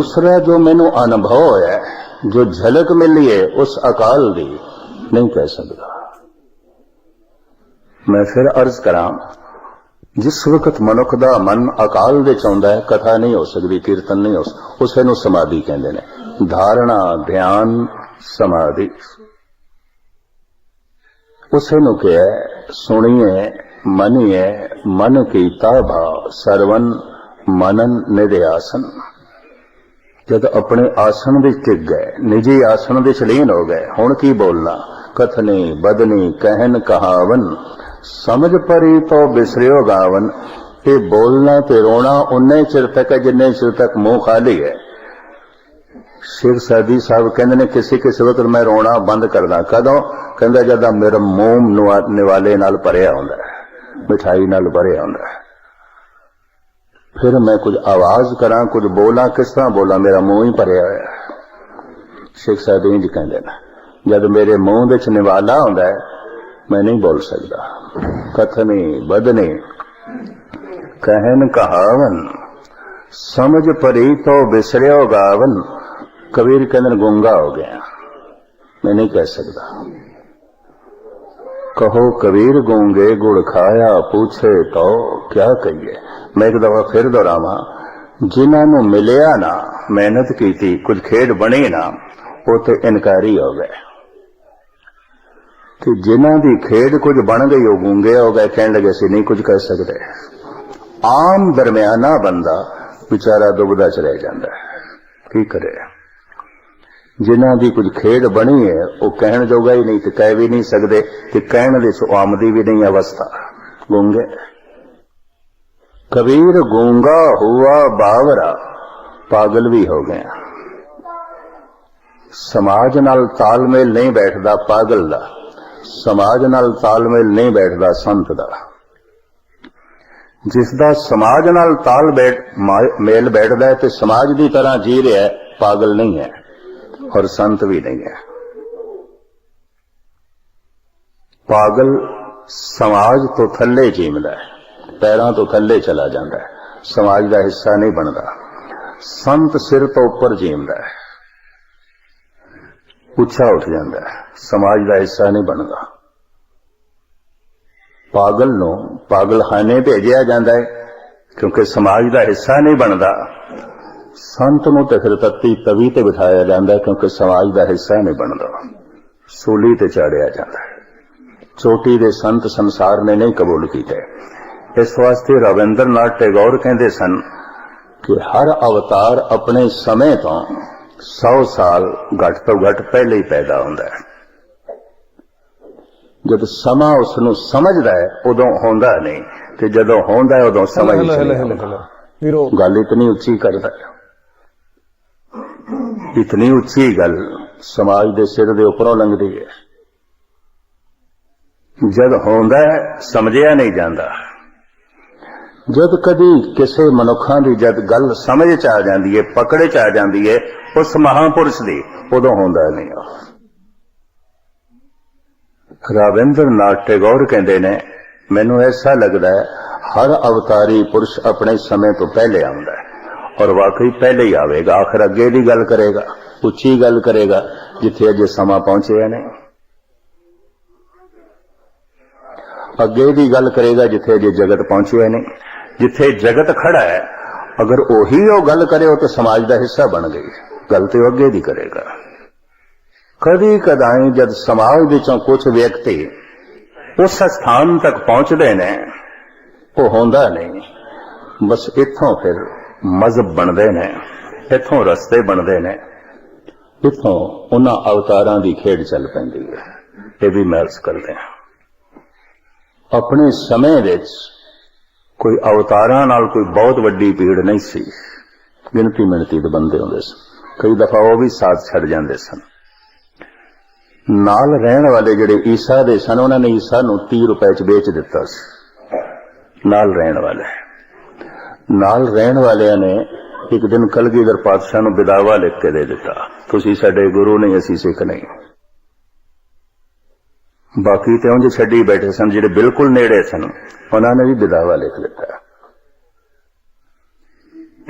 ਦੂਸਰਾ ਜੋ ਮੈਨੂੰ ਅਨੁਭਵ ਹੋਇਆ, ਜੋ ਝਲਕ ਮਿਲੀ ਹੈ, ਉਸ ਅਕਾਲ ਦੀ ਨਹੀਂ ਕਹਿ ਸਕਦਾ। ਮੈਂ ਫਿਰ ਅਰਜ਼ ਕਰਾਂ, ਜਿਸ ਵਕਤ ਮਨੁੱਖ ਦਾ ਮਨ ਅਕਾਲ ਦੇ ਚ ਆਉਂਦਾ ਹੈ, ਕਥਾ ਨਹੀਂ ਹੋ ਸਕਦੀ, ਕੀਰਤਨ ਨਹੀਂ ਹੋ ਸਕਦਾ, ਉਸੇ ਨੂੰ ਸਮਾਧੀ ਕਹਿੰਦੇ ਨੇ। ਧਾਰਣਾ, ਧਿਆਨ, ਸਮਾਧੀ। ਉਸੇ ਨੂੰ ਕਿਹਾ ਸੁਣੀਏ ਮਨੀਏ ਮਨ ਕੀਤਾ ਭਾਵ ਸਰਵਨ ਮਨਨ ਨਿਧਿਆਸਨ ਜਦ ਆਪਣੇ ਆਸਣ ਵਿੱਚ ਟਿਕ ਗਏ, ਨਿਜੀ ਆਸਣ ਵਿੱਚ ਲੀਨ ਹੋ ਗਏ, ਹੁਣ ਕੀ ਬੋਲਣਾ? ਕਥਨੀ, ਬਦਨੀ ਕਹਿਨ ਕਹਾਵਨ, ਸਮਝ ਪਰੀ ਤੋ ਬਿਸਰਿਓ ਗਾਵਨ। ਇਹ ਬੋਲਣਾ ਤੇ ਰੋਣਾ ਉਨੇ ਚਿਰ ਤੱਕ ਜਿੰਨੇ ਚਿਰ ਤੱਕ ਮੂੰਹ ਖਾਲੀ ਹੈ। ਸ਼ੇਖ ਸਾਦੀ ਸਾਹਿਬ ਕਹਿੰਦੇ ਨੇ, ਕਿਸੇ ਕਿਸੇ ਵਕਤ ਮੈਂ ਰੋਣਾ ਬੰਦ ਕਰਦਾ। ਕਦੋਂ? ਕਹਿੰਦਾ, ਜਦ ਮੇਰਾ ਮੂੰਹ ਨਿਵਾਲੇ ਨਾਲ ਭਰਿਆ ਹੁੰਦਾ ਮਿਠਾਈ ਨਾਲ ਭਰਿਆ ਹੁੰਦਾ ਹੈ। ਫਿਰ ਮੈਂ ਕੁਝ ਆਵਾਜ਼ ਕਰਾਂ ਕੁਝ ਬੋਲਾਂ ਕਿਸ ਤਰ੍ਹਾਂ ਬੋਲਾਂ ਮੇਰਾ ਮੂੰਹ ਹੀ ਭਰਿਆ ਹੋਇਆ ਸ਼ੇਖ ਸਾਹਿਬ ਜੀ ਕਹਿੰਦੇ ਨੇ ਜਦ ਮੇਰੇ ਮੂੰਹ ਵਿੱਚ ਨਿਵਾਲਾ ਆਉਂਦਾ ਹੈ ਮੈਂ ਨਹੀਂ ਬੋਲ ਸਕਦਾ ਕਥਨੀ ਬਦਨੀ ਕਹਿਨ ਕਹਾਵਨ ਸਮਝ ਪਰੀ ਤੋ ਬਿਸਰਿਓ ਗਾਵਨ ਕਬੀਰ ਕਹਿੰਦੇ ਨੇ ਗੁੰਗਾ ਹੋ ਗਿਆ ਮੈਂ ਨਹੀਂ ਕਹਿ ਸਕਦਾ ਕਹੋ ਕਬੀਰ ਗੂੰਗੇ ਗੁੜ ਖਾਇਆ ਪੁੱਛੇ ਤੋ, ਕਿਆ ਕਹੀਏ? ਮੈਂ ਇੱਕ ਦਫਾ ਫਿਰ ਦੁਹਰਾਵਾਂ, ਜਿਨ੍ਹਾਂ ਨੂੰ ਮਿਲਿਆ ਨਾ, ਮਿਹਨਤ ਕੀਤੀ, ਕੁਝ ਖੇਡ ਬਣੀ ਨਾ, ਉਹ ਤੇ ਇਨਕਾਰੀ ਹੋ ਗਏ। ਕਿ ਜਿਨ੍ਹਾਂ ਦੀ ਖੇਡ ਕੁਝ ਬਣ ਗਈ, ਉਹ ਗੂੰਗੇ ਹੋ ਗਏ, ਕਹਿਣ ਲੱਗੇ ਸੀ ਨਹੀਂ ਕੁਝ ਕਹਿ ਸਕਦੇ। ਆਮ ਦਰਮਿਆਨਾ ਬੰਦਾ ਵਿਚਾਰਾ ਦੁਬਦਾ ਚ ਰਹਿ ਜਾਂਦਾ ਕੀ ਕਰੇ? ਜਿਨ੍ਹਾਂ ਦੀ ਕੁਝ ਖੇਡ ਬਣੀ ਹੈ, ਉਹ ਕਹਿਣ ਜੋਗਾ ਹੀ ਨਹੀਂ ਤੇ ਕਹਿ ਵੀ ਨਹੀਂ ਸਕਦੇ ਕਿ ਕਹਿਣ ਦੇ ਸੋ ਆਮਦੀ ਵੀ ਨਹੀਂ ਅਵਸਥਾ। ਗੂੰਗੇ। ਕਬੀਰ ਗੂੰਗਾ ਹੁਆ ਬਾਵਰਾ, ਪਾਗਲ ਵੀ ਹੋ ਗਿਆ। ਸਮਾਜ ਨਾਲ ਤਾਲਮੇਲ ਨਹੀਂ ਬੈਠਦਾ ਪਾਗਲ ਦਾ, ਸਮਾਜ ਨਾਲ ਤਾਲਮੇਲ ਨਹੀਂ ਬੈਠਦਾ ਸੰਤ ਦਾ। ਜਿਸ ਦਾ ਸਮਾਜ ਨਾਲ ਤਾਲ ਬੈਠ ਮੇਲ ਬੈਠਦਾ ਤੇ ਸਮਾਜ ਦੀ ਤਰ੍ਹਾਂ ਜੀ ਰਿਹਾ ਪਾਗਲ ਨਹੀਂ ਹੈ। ਔਰ ਸੰਤ ਵੀ ਨਹੀਂ ਹੈ। ਪਾਗਲ ਸਮਾਜ ਤੋਂ ਥੱਲੇ ਜੀਵਦਾ ਹੈ, ਪੈਰਾਂ ਤੋਂ ਥੱਲੇ ਚਲਾ ਜਾਂਦਾ ਹੈ, ਸਮਾਜ ਦਾ ਹਿੱਸਾ ਨਹੀਂ ਬਣਦਾ। ਸੰਤ ਸਿਰ ਤੋਂ ਉੱਪਰ ਜੀਵਦਾ ਹੈ ਉੱਚਾ ਉੱਠ ਜਾਂਦਾ ਹੈ, ਸਮਾਜ ਦਾ ਹਿੱਸਾ ਨਹੀਂ ਬਣਦਾ। ਪਾਗਲ ਨੂੰ ਪਾਗਲਖਾਨੇ ਭੇਜਿਆ ਜਾਂਦਾ ਹੈ, ਕਿਉਂਕਿ ਸਮਾਜ ਦਾ ਹਿੱਸਾ ਨਹੀਂ ਬਣਦਾ। ਸੰਤ ਨੂੰ ਤੇ ਫਿਰ ਤੱਤੀ ਤਵੀ ਤੇ ਬਿਠਾਇਆ ਜਾਂਦਾ ਕਿਉਂਕਿ ਸਮਾਜ ਦਾ ਹਿੱਸਾ ਨਹੀਂ ਬਣਦਾ ਸੂਲੀ ਤੇ ਚਾੜਿਆ ਜਾਂਦਾ ਚੋਟੀ ਦੇ ਸੰਤ ਸੰਸਾਰ ਨੇ ਨਹੀਂ ਕਬੂਲ ਕੀਤੇ। ਇਸ ਵਾਸਤੇ ਰਵਿੰਦਰਨਾਥ ਟੈਗੋਰ ਕਹਿੰਦੇ ਸਨ ਕਿ ਹਰ ਅਵਤਾਰ ਆਪਣੇ ਸਮੇਂ ਤੋਂ 100 ਸਾਲ ਘੱਟ ਤੋਂ ਘੱਟ ਪਹਿਲੇ ਹੀ ਪੈਦਾ ਹੁੰਦਾ ਹੈ। ਜਦ ਸਮਾਂ ਉਸ ਨੂੰ ਸਮਝਦਾ ਹੈ ਉਦੋਂ ਹੁੰਦਾ ਨਹੀਂ ਤੇ ਜਦੋਂ ਹੁੰਦਾ ਹੈ ਉਦੋਂ ਸਮਝ ਨਹੀਂ ਵੀਰੋ ਗੱਲ ਇਤਨੀ ਉੱਚੀ ਕਰਦਾ ਹੈ। ਇਤਨੀ ਉੱਚੀ ਗੱਲ ਸਮਾਜ ਦੇ ਸਿਰ ਦੇ ਉੱਪਰੋਂ ਲੰਘਦੀ ਹੈ। ਜਦ ਹੁੰਦਾ ਸਮਝਿਆ ਨਹੀਂ ਜਾਂਦਾ। ਜਦ ਕਦੀ ਕਿਸੇ ਮਨੁੱਖਾਂ ਦੀ ਜਦ ਗੱਲ ਸਮਝ ਚ ਆ ਜਾਂਦੀ ਹੈ, ਪਕੜੇ ਚ ਆ ਜਾਂਦੀ ਹੈ, ਉਸ ਮਹਾਪੁਰਸ਼ ਦੀ ਉਦੋਂ ਹੁੰਦਾ ਨਹੀਂ ਉਹ ਰਾਵਿੰਦਰਨਾਥ ਟੈਗੋਰ ਕਹਿੰਦੇ ਨੇ, ਮੈਨੂੰ ਐਸਾ ਲੱਗਦਾ ਹੈ, ਹਰ ਅਵਤਾਰੀ ਪੁਰਸ਼ ਆਪਣੇ ਸਮੇਂ ਤੋਂ ਪਹਿਲੇ ਆਉਂਦਾ ਹੈ। ਔਰ ਵਾਕਈ ਪਹਿਲੇ ਹੀ ਆਵੇਗਾ, ਆਖਰ ਅੱਗੇ ਦੀ ਗੱਲ ਕਰੇਗਾ ਉੱਚੀ ਗੱਲ ਕਰੇਗਾ, ਜਿੱਥੇ ਅਜੇ ਸਮਾਂ ਪਹੁੰਚਿਆ ਨਹੀਂ। ਅੱਗੇ ਦੀ ਗੱਲ ਕਰੇਗਾ, ਜਿੱਥੇ ਅਜੇ ਜਗਤ ਪਹੁੰਚਿਆ ਨਹੀਂ। ਜਿੱਥੇ ਜਗਤ ਖੜਾ ਹੈ, ਅਗਰ ਉਹੀ ਉਹ ਗੱਲ ਕਰੇ, ਉਹ ਤਾਂ ਸਮਾਜ ਦਾ ਹਿੱਸਾ ਬਣ ਗਈ। ਗੱਲ ਤੇ ਉਹ ਅੱਗੇ ਦੀ ਕਰੇਗਾ। ਕਦੀ ਕਦਾਈ ਜਦ ਸਮਾਜ ਵਿੱਚੋਂ ਕੁਝ ਵਿਅਕਤੀ ਉਸ ਸਥਾਨ ਤੱਕ ਪਹੁੰਚਦੇ ਨੇ, ਉਹ ਹੁੰਦਾ ਨਹੀਂ। ਬਸ ਇੱਥੋਂ ਫਿਰ ਮਜ਼ਹਬ ਬਣਦੇ ਨੇ, ਇੱਥੋਂ ਰਸਤੇ ਬਣਦੇ ਨੇ, ਇੱਥੋਂ ਉਹਨਾਂ ਅਵਤਾਰਾਂ ਦੀ ਖੇਡ ਚੱਲ ਪੈਂਦੀ ਹੈ। ਇਹ ਵੀ ਮਹਿਲਸ ਕਰਦੇ ਹਾਂ। ਆਪਣੇ ਸਮੇਂ ਵਿੱਚ ਕੋਈ ਅਵਤਾਰਾਂ ਨਾਲ ਕੋਈ ਬਹੁਤ ਵੱਡੀ ਭੀੜ ਨਹੀਂ ਸੀ। ਗਿਣਤੀ ਮਿਣਤੀ ਦੇ ਬੰਦੇ ਹੁੰਦੇ ਸਨ। ਕਈ ਦਫਾ ਉਹ ਵੀ ਸਾਥ ਛੱਡ ਜਾਂਦੇ ਸਨ। ਨਾਲ ਰਹਿਣ ਵਾਲੇ ਜਿਹੜੇ ਈਸਾ ਦੇ ਸਨ, ਉਹਨਾਂ ਨੇ ਈਸਾ ਨੂੰ 30 ਰੁਪਏ ਚ ਵੇਚ ਦਿੱਤਾ ਸੀ। ਨਾਲ ਰਹਿਣ ਵਾਲੇ। ਨਾਲ ਰਹਿਣ ਵਾਲਿਆਂ ਨੇ ਇੱਕ ਦਿਨ ਕਲਗੀਧਰ ਪਾਤਸ਼ਾਹ ਨੂੰ ਵਿਦਾਵਾ ਲਿਖ ਕੇ ਦੇ ਦਿੱਤਾ। ਤੁਸੀਂ ਸਾਡੇ ਗੁਰੂ ਨਹੀਂ, ਅਸੀਂ ਸਿੱਖ ਨਹੀਂ। ਬਾਕੀ ਤੇ ਉਂਝ ਛੱਡੀ ਬੈਠੇ ਸਨ, ਜਿਹੜੇ ਬਿਲਕੁਲ ਨੇੜੇ ਸਨ, ਉਹਨਾਂ ਨੇ ਵੀ ਵਿਦਾਵਾ ਲਿਖ ਲਿੱਤਾ।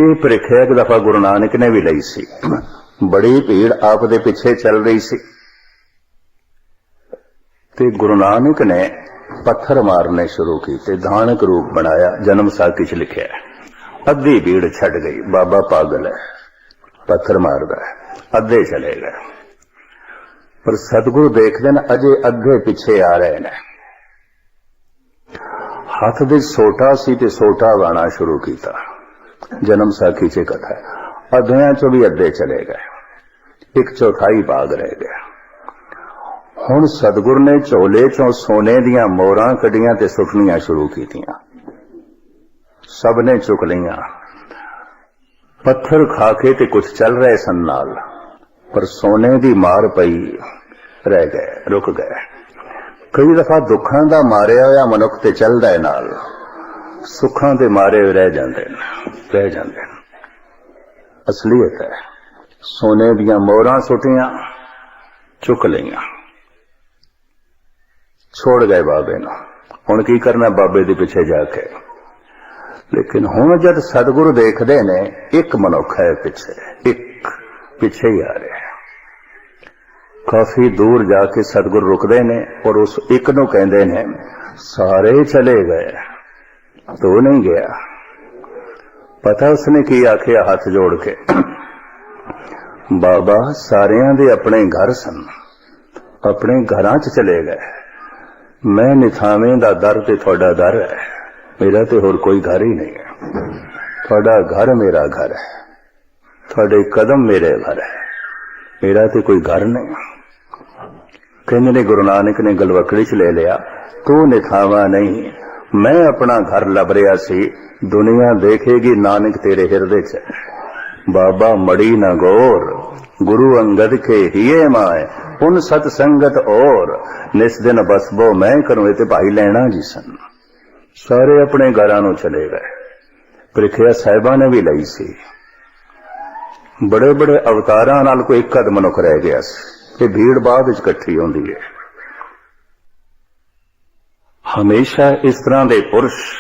ਇਹ ਪ੍ਰੀਖਿਆ ਇੱਕ ਦਫਾ ਗੁਰੂ ਨਾਨਕ ਨੇ ਵੀ ਲਈ ਸੀ। ਬੜੀ ਭੀੜ ਆਪ ਦੇ ਪਿੱਛੇ ਚੱਲ ਰਹੀ ਸੀ। ਤੇ ਗੁਰੂ ਨਾਨਕ ਨੇ ਪੱਥਰ ਮਾਰਨੇ ਸ਼ੁਰੂ ਕੀਤੇ ਧਾਨਕ ਰੂਪ ਬਣਾਇਆ, ਜਨਮ ਸਾਖੀ ਚ ਲਿਖਿਆ। ਅੱਧੀ ਭੀੜ ਛੱਡ ਗਈ। ਬਾਬਾ ਪਾਗਲ ਹੈ, ਪੱਥਰ ਮਾਰਦਾ ਹੈ, ਅੱਧੇ ਚਲੇ ਗਏ। ਪਰ ਸਤਿਗੁਰੂ ਦੇਖਦੇ ਨੇ, ਅਜੇ ਅੱਗੇ ਪਿੱਛੇ ਆ ਰਹੇ ਨੇ। ਹੱਥ ਦੇ ਸੋਟਾ ਸੀ ਤੇ ਸੋਟਾ ਵਾਣਾ ਸ਼ੁਰੂ ਕੀਤਾ। ਜਨਮ ਸਾਖੀ ਚ ਕਥਾ ਹੈ। ਅੱਧਿਆਂ ਚੋਂ ਵੀ ਅੱਧੇ ਚਲੇ ਗਏ। ਇੱਕ ਚੌਥਾਈ ਬਾਗ ਰਹਿ ਗਿਆ। ਹੁਣ ਸਤਿਗੁਰ ਨੇ ਝੋਲੇ ਚੋਂ ਸੋਨੇ ਦੀਆਂ ਮੋਹਰਾਂ ਕੱਢੀਆਂ ਤੇ ਸੁੱਟਣੀਆਂ ਸ਼ੁਰੂ ਕੀਤੀਆਂ। ਸਭ ਨੇ ਚੁੱਕ ਲਈਆਂ। ਪੱਥਰ ਖਾ ਕੇ ਤੇ ਕੁਝ ਚੱਲ ਰਹੇ ਸਨ ਨਾਲ, ਪਰ ਸੋਨੇ ਦੀ ਮਾਰ ਪਈ, ਰਹਿ ਗਏ, ਰੁਕ ਗਏ। ਕਈ ਦਫਾ ਦੁੱਖਾਂ ਦਾ ਮਾਰਿਆ ਹੋਇਆ ਮਨੁੱਖ ਤੇ ਚੱਲਦਾ ਹੈ ਨਾਲ, ਸੁੱਖਾਂ ਦੇ ਮਾਰੇ ਰਹਿ ਜਾਂਦੇ ਨੇ, ਰਹਿ ਜਾਂਦੇ ਨੇ। ਅਸਲੀਅਤ ਹੈ, ਸੋਨੇ ਦੀਆਂ ਮੋਹਰਾਂ ਸੁੱਟੀਆਂ, ਚੁੱਕ ਲਈਆਂ। ਛੋੜ ਗਏ ਬਾਬੇ ਨੂੰ। ਹੁਣ ਕੀ ਕਰਨਾ ਬਾਬੇ ਦੇ ਪਿੱਛੇ ਜਾ ਕੇ? ਲੇਕਿਨ ਹੁਣ ਜਦ ਸਤਿਗੁਰੂ ਦੇਖਦੇ ਨੇ, ਇੱਕ ਮਨੁੱਖ ਹੈ ਪਿੱਛੇ, ਇੱਕ ਪਿੱਛੇ ਹੀ ਆ ਰਿਹਾ। ਕਾਫੀ ਦੂਰ ਜਾ ਕੇ ਸਤਿਗੁਰ ਰੁਕਦੇ ਨੇ ਔਰ ਉਸ ਇੱਕ ਨੂੰ ਕਹਿੰਦੇ ਨੇ, ਸਾਰੇ ਚਲੇ ਗਏ, ਤੂੰ ਨਹੀਂ ਗਿਆ। ਪਤਾ ਉਸਨੇ ਕੀ ਆਖਿਆ ਹੱਥ ਜੋੜ ਕੇ? ਬਾਬਾ, ਸਾਰਿਆਂ ਦੇ ਆਪਣੇ ਘਰ ਸਨ। ਆਪਣੇ ਘਰਾਂ 'ਚ ਚਲੇ ਗਏ। ਮੈਂ ਨਿਥਾਵੇਂ ਦਾ ਦਰ ਤੇ ਤੁਹਾਡਾ ਦਰ ਹੈ। ਮੇਰਾ ਤੇ ਹੋਰ ਕੋਈ ਘਰ ਹੀ ਨਹੀਂ ਹੈ। ਤੁਹਾਡਾ ਘਰ ਮੇਰਾ ਘਰ ਹੈ। ਤੁਹਾਡੇ ਕਦਮ ਮੇਰੇ ਘਰ ਹੈ। ਮੇਰਾ ਤੇ ਕੋਈ ਘਰ ਨਹੀਂ। ਕਹਿੰਦੇ ਨੇ ਗੁਰੂ ਨਾਨਕ ਨੇ ਗਲਵਕੜੀ ਚ ਲੈ ਲਿਆ। ਤੂੰ ਨਿਥਾਵਾ ਨਹੀਂ। ਮੈਂ ਆਪਣਾ ਘਰ ਲੱਭ ਰਿਹਾ ਸੀ। ਦੁਨੀਆ ਦੇਖੇਗੀ ਨਾਨਕ ਤੇਰੇ ਹਿਰਦੇ ਚ। ਬਾਬਾ ਮੜੀ ਨਾ ਗੌਰ। ਗੁਰੂ ਅੰਗਦ ਕੇ ਹੀਏ ਮਾਏ। ਹੁਣ ਸਤ ਸੰਗਤ ਔਰ। ਨਿਸ ਦਿਨ ਬਸਬੋ ਮੈਂ ਕਰੂੰ, ਇਹ ਤੇ ਭਾਈ ਲੈਣਾ ਜੀ ਸਨ। ਸਾਰੇ ਆਪਣੇ ਘਰਾਂ ਨੂੰ ਚਲੇ ਗਏ। ਪ੍ਰੀਖਿਆ ਸਾਹਿਬਾਂ ਨੇ ਵੀ ਲਈ ਸੀ। ਬੜੇ ਬੜੇ ਅਵਤਾਰਾਂ ਨਾਲ ਕੋਈ ਇੱਕ ਅਦ ਮਨੁੱਖ ਰਹਿ ਗਿਆ ਸੀ ਇਹ ਭੀੜ ਬਾਅਦ ਵਿੱਚ ਇਕੱਠੀ ਹੁੰਦੀ ਹੈ। ਹਮੇਸ਼ਾ ਇਸ ਤਰ੍ਹਾਂ ਦੇ ਪੁਰਸ਼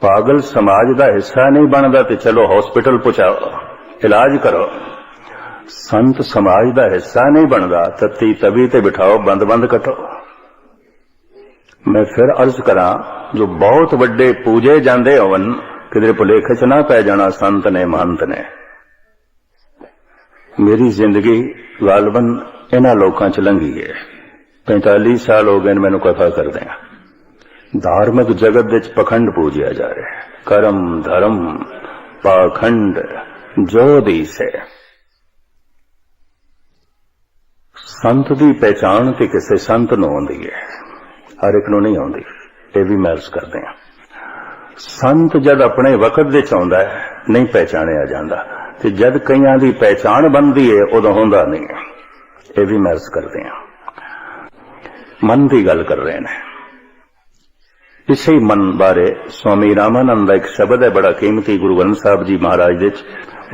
ਪਾਗਲ ਸਮਾਜ ਦਾ ਹਿੱਸਾ ਨਹੀਂ ਬਣਦਾ ਤੇ ਚਲੋ ਹਸਪੀਟਲ ਪਹੁੰਚਾਓ, ਇਲਾਜ ਕਰੋ। ਸੰਤ ਸਮਾਜ ਦਾ ਹਿੱਸਾ ਨਹੀਂ ਬਣਦਾ, ਤਤੀ ਤਵੀ ਤੇ ਬਿਠਾਓ ਬੰਦ ਬੰਦ ਕਟੋ। ਮੈਂ ਫਿਰ ਅਰਜ਼ ਕਰਾਂ ਜੋ ਬਹੁਤ ਵੱਡੇ ਪੂਜੇ ਜਾਂਦੇ ਹੋਵਨ, ਕਿਧਰੇ ਭੁਲੇਖੇ ਚ ਨਾ ਪੈ ਜਾਣਾ ਸੰਤ ਨੇ ਮਹੰਤ ਨੇ। ਮੇਰੀ ਜ਼ਿੰਦਗੀ ਗਾਲਬਨ ਇਹਨਾਂ ਲੋਕਾਂ ਚ ਲੰਘੀ ਹੈ 45 ਸਾਲ ਹੋ ਗਏ ਨੇ ਮੈਨੂੰ ਕਥਾ ਕਰਦੇ ਆ ਧਾਰਮਿਕ ਜਗਤ ਵਿੱਚ ਪਖੰਡ ਪੂਜਿਆ ਜਾ ਰਿਹਾ ਹੈ। ਕਰਮ, ਧਰਮ, ਪਾਖੰਡ ਜੋ ਜੋਦੀ ਸੇ। ਸੰਤ ਦੀ ਪਹਿਚਾਣ ਤੇ ਕਿਸੇ ਸੰਤ ਨੂੰ ਆਉਂਦੀ ਹੈ ਹਰ ਇੱਕ ਨੂੰ ਨਹੀਂ ਆਉਂਦੀ। ਇਹ ਵੀ ਮਹਿਸ ਕਰਦੇ ਆ ਸੰਤ ਜਦ ਆਪਣੇ ਵਕਤ ਦੇ ਚ ਆਉਂਦਾ ਹੈ, ਨਹੀਂ ਪਹਿਚਾਣਿਆ ਜਾਂਦਾ। ਤੇ ਜਦ ਕਈਆਂ ਦੀ ਪਹਿਚਾਣ ਬਣਦੀ ਹੈ ਉਦੋਂ ਹੁੰਦਾ ਨਹੀਂ ਇਹ ਵੀ ਮਹਿਸ ਕਰਦੇ ਆ ਮਨ ਦੀ ਗੱਲ ਕਰ ਰਹੇ ਨੇ। ਇਸੇ ਮਨ ਬਾਰੇ ਸਵਾਮੀ ਰਾਮਾਨੰਦ ਦਾ ਇੱਕ ਸ਼ਬਦ ਹੈ, ਬੜਾ ਕੀਮਤੀ। ਗੁਰੂ ਗ੍ਰੰਥ ਸਾਹਿਬ ਜੀ ਮਹਾਰਾਜ ਦੇ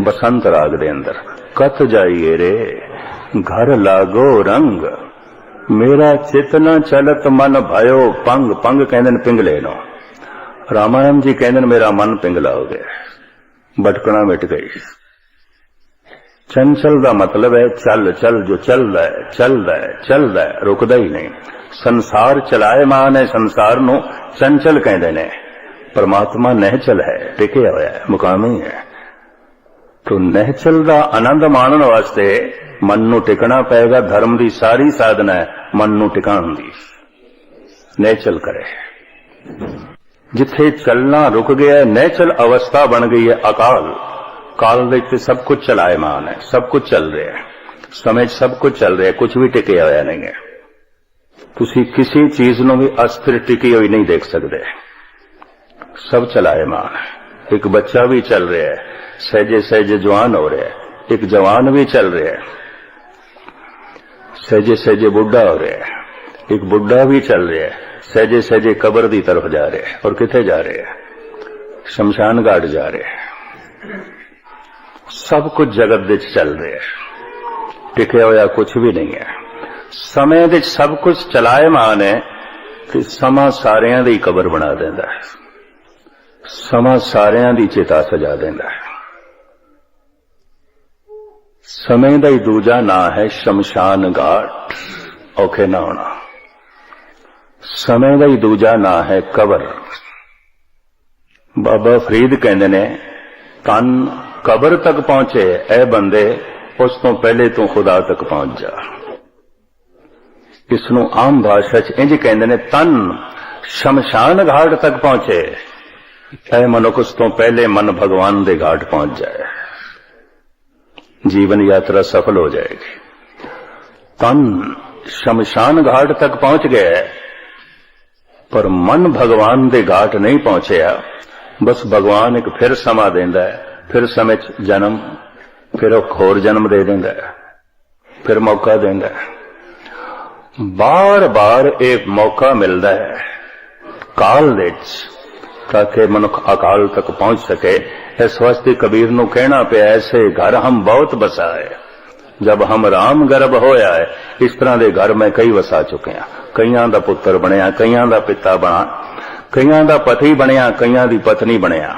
ਬਸੰਤ ਰਾਗ ਦੇ ਅੰਦਰ, ਕਤ ਜਾਈਏ ਰੇ, ਘਰ ਲਾਗੋ ਰੰਗ ਮੇਰਾ ਚਿਤ ਨ ਚਲਤ ਮਨ ਭਇਓ ਪੰਗ ਪੰਗ ਕਹਿੰਦੇ ਨੇ ਪਿੰਗਲੇ ਨੂੰ ਰਾਮਾਨੰਦ ਜੀ ਕਹਿੰਦੇ ਨੇ ਮੇਰਾ ਮਨ ਪਿੰਗਲਾ ਹੋ ਗਿਆ ਭਟਕਣਾ ਮਿਟ ਗਈ ਚੰਚਲ ਦਾ ਮਤਲਬ ਹੈ ਚੱਲ ਚੱਲ ਜੋ ਚੱਲਦਾ ਹੈ ਚੱਲਦਾ ਹੈ ਚੱਲਦਾ ਹੈ ਰੁਕਦਾ ਹੀ ਨਹੀਂ ਸੰਸਾਰ ਚਲਾਇਮਾਨ ਹੈ ਸੰਸਾਰ ਨੂੰ ਚੰਚਲ ਕਹਿੰਦੇ ਨੇ ਪਰਮਾਤਮਾ ਨਹਿਚਲ ਹੈ ਟਿਕਿਆ ਹੋਇਆ ਹੈ ਮੁਕਾਮੀ ਹੈ ਤੋ ਨਹਿਚਲ ਦਾ ਆਨੰਦ ਮਾਣਨ ਵਾਸਤੇ ਮਨ ਨੂੰ ਟਿਕਣਾ ਪਏਗਾ ਧਰਮ ਦੀ ਸਾਰੀ ਸਾਧਨਾ ਹੈ ਮਨ ਨੂੰ ਟਿਕਾਉਣ ਦੀ। ਨਹਿਚਲ ਕਰੇ। ਜਿੱਥੇ ਚੱਲਣਾ ਰੁਕ ਗਿਆ ਹੈ, ਨਹਿਚਲ ਅਵਸਥਾ ਬਣ ਗਈ ਹੈ ਅਕਾਲ। ਕਾਲ ਦੇ ਵਿੱਚ ਸਭ ਕੁਝ ਚਲਾਇਮਾਨ ਹੈ ਸਭ ਕੁਝ ਚੱਲ ਰਿਹਾ ਹੈ। ਸਮੇਂ 'ਚ ਸਭ ਕੁਝ ਚੱਲ ਰਿਹਾ ਕੁਝ ਵੀ ਟਿਕਿਆ ਹੋਇਆ ਨਹੀਂ ਹੈ। ਤੁਸੀਂ ਕਿਸੇ ਚੀਜ਼ ਨੂੰ ਵੀ ਅਸਥਿਰ ਟਿਕੀ ਹੋਈ ਨਹੀਂ ਦੇਖ ਸਕਦੇ। ਸਭ ਚਲਾਇਮਾਨ ਹੈ। ਇੱਕ ਬੱਚਾ ਵੀ ਚੱਲ ਰਿਹਾ ਹੈ ਸਹਿਜੇ ਸਹਿਜੇ ਜਵਾਨ ਹੋ ਰਿਹਾ ਹੈ। ਇੱਕ ਜਵਾਨ ਵੀ ਚੱਲ ਰਿਹਾ ਹੈ। ਸਹਿਜੇ ਸਹਿਜੇ ਬੁੱਢਾ ਹੋ ਰਿਹਾ ਹੈ। ਇੱਕ ਬੁੱਢਾ ਵੀ ਚੱਲ ਰਿਹਾ ਹੈ। ਸਹਿਜੇ ਸਹਿਜੇ ਕਬਰ ਦੀ ਤਰਫ ਜਾ ਰਿਹਾ ਹੈ ਔਰ ਕਿੱਥੇ ਜਾ ਰਿਹਾ ਹੈ? ਸ਼ਮਸ਼ਾਨ ਘਾਟ ਜਾ ਰਿਹਾ ਹੈ। ਸਭ ਕੁਝ ਜਗਤ ਵਿੱਚ ਚੱਲ ਰਿਹਾ ਹੈ। ਟਿਕਿਆ ਹੋਇਆ ਕੁਝ ਵੀ ਨਹੀਂ ਹੈ। ਸਮੇਂ ਵਿੱਚ ਸਭ ਕੁਝ ਚਲਾਇਮਾਨ ਹੈ ਕਿ ਸਮਾਂ ਸਾਰਿਆਂ ਦੀ ਕਬਰ ਬਣਾ ਦਿੰਦਾ ਹੈ। ਸਮਾਂ ਸਾਰਿਆਂ ਦੀ ਚੇਤਾ ਸਜਾ ਦਿੰਦਾ ਹੈ। ਸਮੇਂ ਦਾ ਹੀ ਦੂਜਾ ਨਾਂ ਹੈ ਸ਼ਮਸ਼ਾਨ ਘਾਟ। ਔਖੇ ਨਾ ਹੋਣਾ। ਸਮੇਂ ਦਾ ਹੀ ਦੂਜਾ ਨਾਂ ਹੈ ਕਬਰ। ਬਾਬਾ ਫਰੀਦ ਕਹਿੰਦੇ ਨੇ, ਤਨ ਕਬਰ ਤੱਕ ਪਹੁੰਚੇ ਐ ਬੰਦੇ ਉਸ ਤੋਂ ਪਹਿਲੇ ਤੂੰ ਖੁਦਾ ਤੱਕ ਪਹੁੰਚ ਜਾ। ਇਸ ਨੂੰ ਆਮ ਭਾਸ਼ਾ 'ਚ ਇੰਜ ਕਹਿੰਦੇ ਨੇ, ਤਨ ਸ਼ਮਸ਼ਾਨ ਘਾਟ ਤੱਕ ਪਹੁੰਚੇ ਐ ਮਨੁੱਖ ਉਸ ਤੋਂ ਪਹਿਲੇ ਮਨ ਭਗਵਾਨ ਦੇ ਘਾਟ ਪਹੁੰਚ ਜਾਏ। ਜੀਵਨ ਯਾਤਰਾ ਸਫਲ ਹੋ ਜਾਏਗੀ। ਤਨ ਸ਼ਮਸ਼ਾਨ ਘਾਟ ਤੱਕ ਪਹੁੰਚ ਗਿਆ ਹੈ, ਪਰ ਮਨ ਭਗਵਾਨ ਦੇ ਘਾਟ ਨਹੀਂ ਪਹੁੰਚਿਆ। ਬਸ ਭਗਵਾਨ ਇੱਕ ਫਿਰ ਸਮਾਂ ਦਿੰਦਾ ਹੈ ਫਿਰ ਸਮੇਂ 'ਚ ਜਨਮ ਫਿਰ ਉਹ ਹੋਰ ਜਨਮ ਦੇ ਦਿੰਦਾ ਹੈ ਫਿਰ ਮੌਕਾ ਦਿੰਦਾ ਹੈ। ਬਾਰ-ਬਾਰ ਇੱਕ ਮੌਕਾ ਮਿਲਦਾ ਹੈ ਕਾਲ ਵਿੱਚ। ਤਾਂ ਕਿ ਮਨੁੱਖ ਅਕਾਲ ਤੱਕ ਪਹੁੰਚ ਸਕੇ, ਇਸ ਵਾਸਤੇ ਕਬੀਰ ਨੂੰ ਕਹਿਣਾ ਪਿਆ, ਐਸੇ ਘਰ ਹਮ ਬਹੁਤ ਬਸਾਏ ਜਬ ਹਮ ਰਾਮ ਗਰਭ ਹੋਇਆ ਹੈ, ਇਸ ਤਰ੍ਹਾਂ ਦੇ ਘਰ ਮੈਂ ਕਈ ਵਸਾ ਚੁੱਕੇ ਹਾਂ ਕਈਆਂ ਦਾ ਪੁੱਤਰ ਬਣਿਆ, ਕਈਆਂ ਦਾ ਪਿਤਾ ਬਣਾ, ਕਈਆਂ ਦਾ ਪਤੀ ਬਣਿਆ, ਕਈਆਂ ਦੀ ਪਤਨੀ ਬਣਿਆ।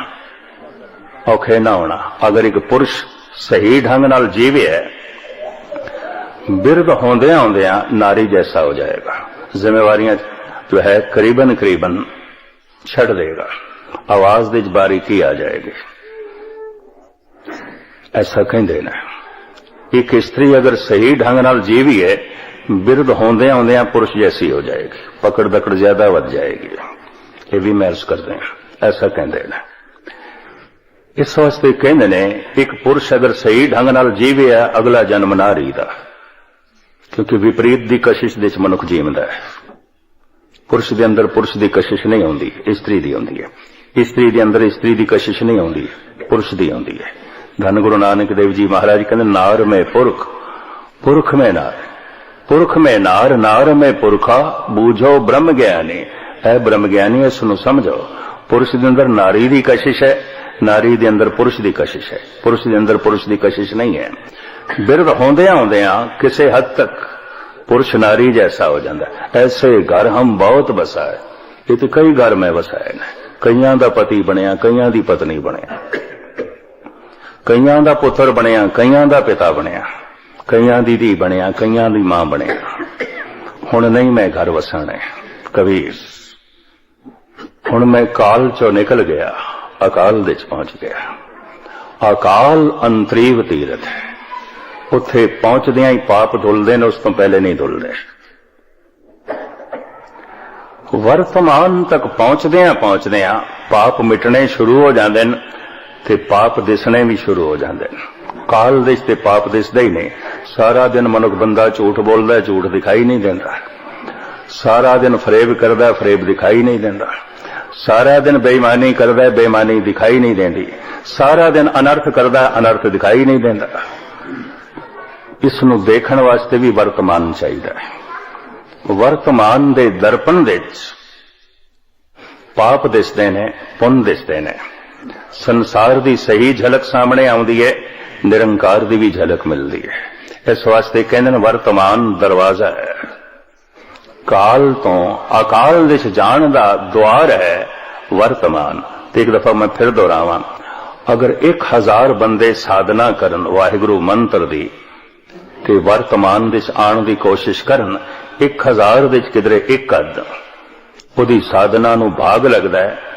ਔਖੇ ਨਾ ਹੋਣਾ, ਅਗਰ ਇੱਕ ਪੁਰਸ਼ ਸਹੀ ਢੰਗ ਨਾਲ ਜੀਵੇ ਬਿਰਧ ਹੁੰਦਿਆਂ ਹੁੰਦਿਆਂ ਨਾਰੀ ਜੈਸਾ ਹੋ ਜਾਏਗਾ। ਜ਼ਿੰਮੇਵਾਰੀਆਂ ਜੋ ਹੈ ਕਰੀਬਨ ਕਰੀਬਨ ਛੱਡ ਦੇਗਾ। ਆਵਾਜ਼ ਦੇ ਵਿੱਚ ਬਾਰੀਕੀ ਆ ਜਾਏਗੀ? ਐਸਾ ਕਹਿੰਦੇ ਨੇ ਇੱਕ ਇਸਤਰੀ ਅਗਰ ਸਹੀ ਢੰਗ ਨਾਲ ਜੀਵੀ ਹੈ ਬਿਰਧ ਹੁੰਦਿਆਂ ਹੁੰਦਿਆਂ ਪੁਰਸ਼ ਜੈਸੀ ਹੋ ਜਾਏਗੀ। ਪਕੜ ਦਕੜ ਜ਼ਿਆਦਾ ਵੱਧ ਜਾਏਗੀ। ਇਹ ਵੀ ਮਹਿਸੂਸ ਕਰਦੇ ਹਾਂ। ਐਸਾ ਕਹਿੰਦੇ ਨੇ। ਇਸ ਵਾਸਤੇ ਕਹਿੰਦੇ ਨੇ ਇੱਕ ਪੁਰਸ਼ ਅਗਰ ਸਹੀ ਢੰਗ ਨਾਲ ਜੀਵਿਆ, ਅਗਲਾ ਜਨਮ ਨਾਰੀ ਦਾ ਕਿਉਂਕਿ ਵਿਪਰੀਤ ਦੀ ਕਸ਼ਿਸ਼ ਦੇ ਵਿੱਚ ਮਨੁੱਖ ਜੀਵਦਾ ਹੈ। ਪੁਰਸ਼ ਦੇ ਅੰਦਰ ਪੁਰਸ਼ ਦੀ ਕਸ਼ਿਸ਼ ਨਹੀਂ ਆਉਂਦੀ ਇਸਤਰੀ ਦੀ ਆਉਂਦੀ ਹੈ। ਇਸਤਰੀ ਦੇ ਅੰਦਰ ਇਸਤਰੀ ਦੀ ਕਸ਼ਿਸ਼ ਨਹੀਂ ਆਉਂਦੀ, ਪੁਰਸ਼ ਦੀ ਆਉਂਦੀ ਹੈ। ਧੰਨ ਗੁਰੂ ਨਾਨਕ ਦੇਵ ਜੀ ਮਹਾਰਾਜ ਕਹਿੰਦੇ, ਨਾਰ ਮੈਂ ਪੁਰਖ ਪੁਰਖ ਮੈਂ ਨਾਰ, ਪੁਰਖ ਮੈਂ ਨਾਰ ਨਾਰ ਮੈਂ ਪੁਰਖਾ, ਬੂਝੋ ਬ੍ਰਹਮ ਗਿਆਨੀ ਹੈ ਬ੍ਰਹਮ ਗਿਆਨੀ ਇਸ ਨੂੰ ਸਮਝੋ। ਪੁਰਸ਼ ਦੇ ਅੰਦਰ ਨਾਰੀ ਦੀ ਕਸ਼ਿਸ਼ ਹੈ, ਨਾਰੀ ਦੇ ਅੰਦਰ ਪੁਰਸ਼ ਦੀ ਕਸ਼ਿਸ਼ ਹੈ, ਪੁਰਸ਼ ਦੇ ਅੰਦਰ ਪੁਰਸ਼ ਦੀ ਕਸ਼ਿਸ਼ ਨਹੀਂ ਹੈ। ਬਿਰਧ ਹੁੰਦਿਆਂ ਹੁੰਦਿਆਂ ਕਿਸੇ ਹੱਦ ਤੱਕ ਪੁਰਸ਼ ਨਾਰੀ ਜੈਸਾ ਹੋ ਜਾਂਦਾ। ਐਸੇ ਘਰ ਹਮ ਬਹੁਤ ਬਸਾਏ ਇਹ ਤੇ ਕਈ ਘਰ ਮੈਂ ਵਸਾਏ ਨੇ। ਕਈਆਂ ਦਾ ਪਤੀ ਬਣਿਆ, ਕਈਆਂ ਦੀ ਪਤਨੀ ਬਣਿਆ। ਕਈਆਂ ਦਾ ਪੁੱਤਰ ਬਣਿਆ, ਕਈਆਂ ਦਾ ਪਿਤਾ ਬਣਿਆ। ਕਈਆਂ ਦੀ ਧੀ ਬਣਿਆ, ਕਈਆਂ ਦੀ ਮਾਂ ਬਣਿਆ। ਹੁਣ ਨਹੀਂ ਮੈਂ ਘਰ ਵਸਾਣਾ ਕਬੀਰ, ਹੁਣ ਮੈਂ ਕਾਲ ਚੋਂ ਨਿਕਲ ਗਿਆ, ਅਕਾਲ ਦੇ ਚ ਪਹੁੰਚ ਗਿਆ। ਅਕਾਲ ਅੰਤਰੀਵ ਤੀਰਥ ਹੈ। ਉੱਥੇ ਪਹੁੰਚਦਿਆਂ ਹੀ ਪਾਪ ਧੁੱਲਦੇ ਨੇ ਉਸ ਤੋਂ ਪਹਿਲੇ ਨਹੀਂ ਧੁੱਲਦੇ। ਵਰਤਮਾਨ ਤੱਕ ਪਹੁੰਚਦਿਆਂ ਪਹੁੰਚਦਿਆਂ ਪਾਪ ਮਿਟਣੇ ਸ਼ੁਰੂ ਹੋ ਜਾਂਦੇ ਨੇ ਤੇ ਪਾਪ ਦਿਸਣੇ ਵੀ ਸ਼ੁਰੂ ਹੋ ਜਾਂਦੇ ਨੇ। ਕਾਲ ਦੇ ਤੇ ਪਾਪ ਦਿਸਦਾ ਹੀ ਨਹੀਂ ਸਾਰਾ ਦਿਨ ਮਨੁੱਖ ਬੰਦਾ ਝੂਠ ਬੋਲਦਾ ਝੂਠ ਦਿਖਾਈ ਨਹੀਂ ਦਿੰਦਾ। ਸਾਰਾ ਦਿਨ ਫਰੇਬ ਕਰਦਾ ਫਰੇਬ ਦਿਖਾਈ ਨਹੀਂ ਦਿੰਦਾ। ਸਾਰਾ ਦਿਨ ਬੇਈਮਾਨੀ ਕਰਦਾ ਹੈ, ਬੇਈਮਾਨੀ ਦਿਖਾਈ ਨਹੀਂ ਦਿੰਦੀ। ਸਾਰਾ ਦਿਨ ਅਨਰਥ ਕਰਦਾ ਅਨਰਥ ਦਿਖਾਈ ਨਹੀਂ ਦਿੰਦਾ। ਇਸ ਨੂੰ ਦੇਖਣ ਵਾਸਤੇ ਵੀ ਵਰਤਮਾਨ ਚਾਹੀਦਾ ਹੈ। ਵਰਤਮਾਨ ਦੇ ਦਰਪਣ ਦੇ ਵਿੱਚ ਪਾਪ ਦਿਸਦੇ ਨੇ, ਪੁੰਨ ਦਿਸਦੇ ਨੇ। ਸੰਸਾਰ ਦੀ ਸਹੀ ਝਲਕ ਸਾਹਮਣੇ ਆਉਂਦੀ ਹੈ ਨਿਰੰਕਾਰ ਦੀ ਵੀ ਝਲਕ ਮਿਲਦੀ ਹੈ ਇਸ ਵਾਸਤੇ ਕਹਿੰਦੇ ਨੇ ਵਰਤਮਾਨ ਦਰਵਾਜ਼ਾ ਹੈ। ਕਾਲ ਤੋਂ ਅਕਾਲ ਵਿੱਚ ਜਾਣ ਦਾ ਦੁਆਰ ਹੈ ਵਰਤਮਾਨ। ਤੇ ਇੱਕ ਦਫਾ ਮੈਂ ਫਿਰ ਦੁਹਰਾਵਾਂ, ਅਗਰ 1000 ਬੰਦੇ ਸਾਧਨਾ ਕਰਨ ਵਾਹਿਗੁਰੂ ਮੰਤਰ ਦੀ ਤੇ ਵਰਤਮਾਨ ਵਿੱਚ ਆਉਣ ਦੀ ਕੋਸ਼ਿਸ਼ ਕਰਨ 1000 ਵਿੱਚ ਕਿਧਰੇ ਇੱਕ ਅੱਧ। ਉਹਦੀ ਸਾਧਨਾ ਨੂੰ ਭਾਗ ਲੱਗਦਾ ਹੈ।